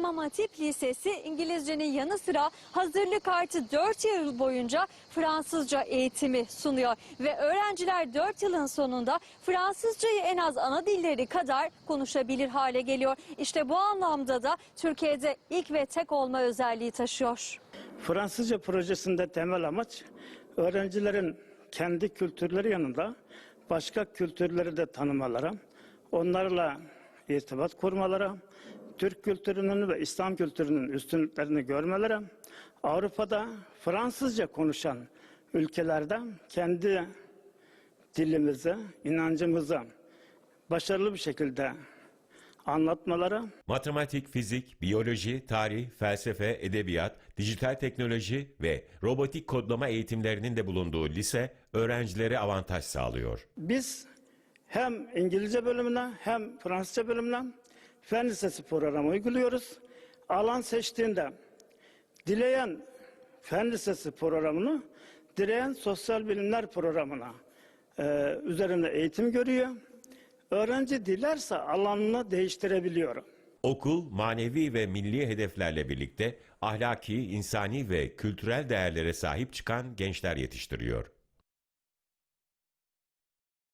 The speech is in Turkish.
İmam Hatip Lisesi İngilizcenin yanı sıra hazırlık artı 4 yıl boyunca Fransızca eğitimi sunuyor. Ve öğrenciler 4 yılın sonunda Fransızcayı en az ana dilleri kadar konuşabilir hale geliyor. İşte bu anlamda da Türkiye'de ilk ve tek olma özelliği taşıyor. Fransızca projesinde temel amaç öğrencilerin kendi kültürleri yanında başka kültürleri de tanımaları, onlarla irtibat kurmaları, Türk kültürünün ve İslam kültürünün üstünlüklerini görmeleri, Avrupa'da Fransızca konuşan ülkelerde kendi dilimizi, inancımızı başarılı bir şekilde anlatmaları Matematik, fizik, biyoloji, tarih, felsefe, edebiyat, dijital teknoloji ve robotik kodlama eğitimlerinin de bulunduğu lise öğrencilere avantaj sağlıyor. Biz hem İngilizce bölümüne hem Fransızca bölümüne fen lisesi programı uyguluyoruz. Alan seçtiğinde dileyen fen lisesi programını, dileyen sosyal bilimler programına e, üzerinde eğitim görüyor. Öğrenci dilerse alanını değiştirebiliyor. Okul, manevi ve milli hedeflerle birlikte ahlaki, insani ve kültürel değerlere sahip çıkan gençler yetiştiriyor.